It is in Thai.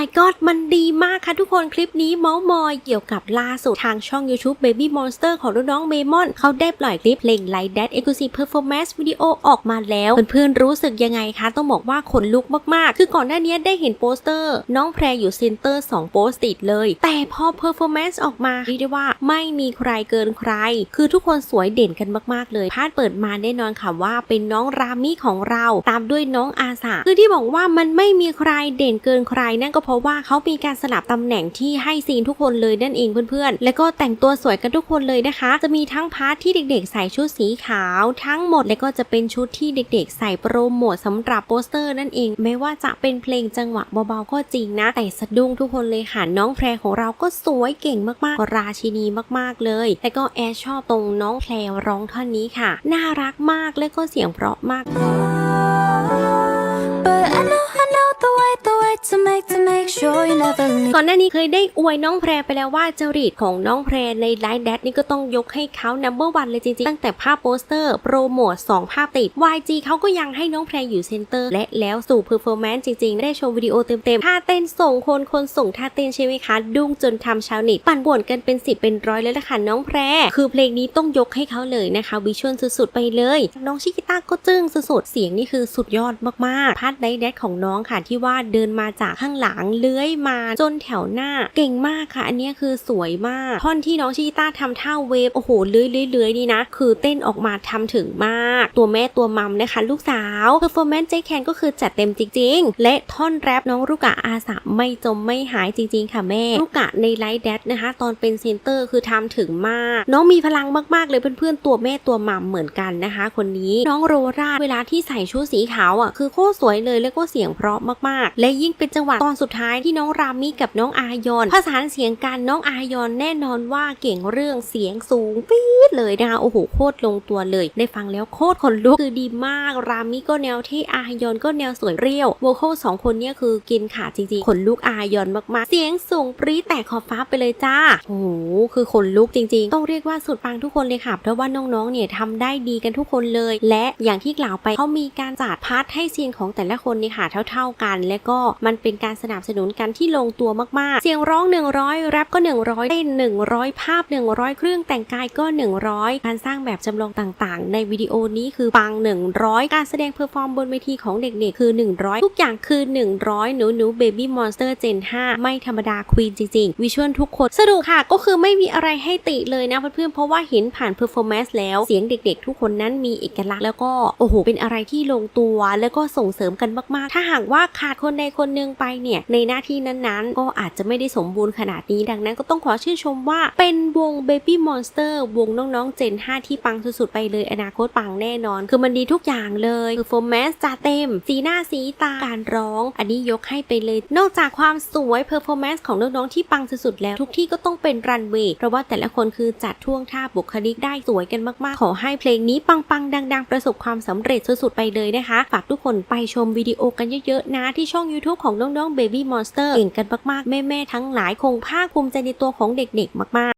my god มันดีมากค่ะทุกคนคลิปนี้เมาส์มอยเกี่ยวกับล่าสุดทางช่อง YouTube Baby Monster ของน้องเมมอนเขาได้ปล่อยคลิปเพลง Like That Exclusive Performance Video ออกมาแล้ว เพื่อนๆรู้สึกยังไงคะ ต้องบอกว่าขนลุกมากๆ คือก่อนหน้านี้ได้เห็นโปสเตอร์ น้องแพรอยู่เซนเตอร์2โปสติดเลย แต่พอ Performance ออกมาเรียกได้ว่าไม่มีใครเกินใคร คือทุกคนสวยเด่นกันมากๆ เลยพาดเปิดมาแน่นอนค่ะว่าเป็นน้องรามิของเราตามด้วยน้องอาสาคือที่บอกว่ามันไม่มีใครเด่นเกินใครนั่นก็เพราะว่าเขามีการสลับตำแหน่งที่ให้ซีนทุกคนเลยนั่นเองเพื่อนๆ แล้วก็แต่งตัวสวยกันทุกคนเลยนะคะ จะมีทั้งพาร์ทที่เด็กๆ ใส่ชุดสีขาว ทั้งหมดแล้วก็จะเป็นชุดที่เด็กๆ ใส่โปรโมทสำหรับโปสเตอร์นั่นเอง ไม่ว่าจะเป็นเพลงจังหวะเบาๆก็จริงนะ แต่สะดุ้งทุกคนเลยค่ะน้องแพรของเราก็สวยเก่งมากๆกราชินีมากๆเลย แล้วก็แอชอบตรงน้องแพรร้องท่อนนี้ค่ะ น่ารักมากและก็เสียงเพราะมาก the way, the way to make, to make sure you never leave. ก่อนหน้านี้เคยได้อวยน้องแพรไปแล้วว่าจริตของน้องแพรในไลฟ์แดดนี่ก็ต้องยกให้เขานัมเบอร์วันเลยจริงๆ ตั้งแต่ภาพโปสเตอร์โปรโมท2ภาพติด YG เขาก็ยังให้น้องแพรอยู่เซนเตอร์และแล้วสู่เพอร์ฟอร์แมนซ์จริงๆ ได้ชมวิดีโอเต็มๆท่าเต้นส่งคนคนส่งท่าเต้นใช่ไหมคะ ดุ้งจนทำชาวเน็ตปั่นป่วนกันเป็นสิบเป็นร้อยเลยละค่ะน้องแพร คือเพลงนี้ต้องยกให้เขาเลยนะคะวิชวลสุดๆไปเลย น้องชิกิต้าก็จึ้งสุดๆเสียงนี่คือสุดยอดมากๆพาร์ทไลฟ์แดดของน้องค่ะที่ว่าเดินมาจากข้างหลังเลื้อยมาจนแถวหน้า เก่งมากค่ะ อันนี้คือสวยมาก ท่อนที่น้องชิต้าทำท่าเวฟโอ้โหเลื้อยเลื้อยเลื้อยนี่นะ คือเต้นออกมาทำถึงมาก ตัวแม่ตัวมัมนะคะ ลูกสาวเพอร์ฟอร์แมนซ์เจแคนก็คือจัดเต็มจริง ๆ และท่อนแรปน้องลูกกะอาสาไม่จมไม่หายจริง ๆ ค่ะแม่ ลูกกะในไลฟ์แดดนะคะ ตอนเป็นเซนเตอร์คือทำถึงมาก น้องมีพลังมากๆเลยเพื่อนๆตัวแม่ตัวมัมเหมือนกันนะคะ คนนี้น้องโรราเวลาที่ใส่ชุดสีขาวอะคือโคตรสวยเลยแล้วก็เสียงเพราะมากๆ และยิ่งเป็นจังหวะตอนสุดท้ายที่น้องรามิกับน้องอายอนผสานเสียงกันน้องอายอนแน่นอนว่าเก่งเรื่องเสียงสูงปี๊ดเลยนะคะโอ้โหโคตรลงตัวเลย ได้ฟังแล้วโคตรขนลุกคือดีมาก รามิก็แนวที่อายอนก็แนวสวยเรียวโวคอลสองคนเนี้ยคือกินขาดจริงๆขนลุกอายอนมากๆ เสียงสูงปรี๊ดแตกขอบฟ้าไปเลยจ้าโอ้โหคือขนลุกจริงๆ ต้องเรียกว่าสุดปังทุกคนเลยค่ะเพราะว่าน้องๆเนี่ยทำได้ดีกันทุกคนเลย และอย่างที่กล่าวไปเขามีการจัดพาร์ทให้ซีนของแต่ละคนเนี่ยค่ะเท่า ๆกันและก็มันเป็นการสนับสนุนกันที่ลงตัวมากๆ เสียงร้อง 100 แรปก็ 100เต้น100 ภาพ 100 เครื่องแต่งกายก็ 100 การสร้างแบบจำลองต่างๆ ในวิดีโอนี้คือปัง 100 การแสดงเพอร์ฟอร์มบนเวทีของเด็กๆ คือ 100 ทุกอย่างคือ 100 หนูหนูเบบี้มอนสเตอร์เจน5ไม่ธรรมดาควีนจริงๆ วิชวลทุกคนสรุปค่ะ ก็คือไม่มีอะไรให้ติเลยนะเพื่อนๆเพราะว่าเห็นผ่านเพอร์ฟอร์แมนซ์แล้วเสียงเด็กๆ ทุกคนนั้นมีเอกลักษณ์แล้วก็โอ้โหเป็นอะไรที่ลงตัว แล้วก็ส่งเสริมกันมากๆ ถ้าหากว่าขาดคนใดคนหนึ่งไปเนี่ยในหน้าที่นั้นๆ ก็อาจจะไม่ได้สมบูรณ์ขนาดนี้ดังนั้นก็ต้องขอชื่นชมว่าเป็นวง Baby Monster วงน้องๆ Gen 5ที่ปังสุดๆ ไปเลยอนาคตปังแน่นอน คือมันดีทุกอย่างเลย performance จัดเต็ม สีหน้าสีตาการร้อง อันนี้ยกให้ไปเลย นอกจากความสวย performance ของน้องๆที่ปังสุดๆแล้ว ทุกที่ก็ต้องเป็นรันเวย์เพราะว่าแต่ละคนคือจัดท่วงท่าบุคลิกได้สวยกันมากๆ ขอให้เพลงนี้ปังๆดัง ๆ ประสบความสำเร็จสุดๆไปเลยนะคะฝากทุกคนไปชมวิดีโอกันเยอะๆนะนะที่ช่อง YouTube ของน้องๆ Baby Monster เก่งกันมากๆ แม่ ๆ ทั้งหลายคงภาคภูมิใจในตัวของเด็กๆ มากๆ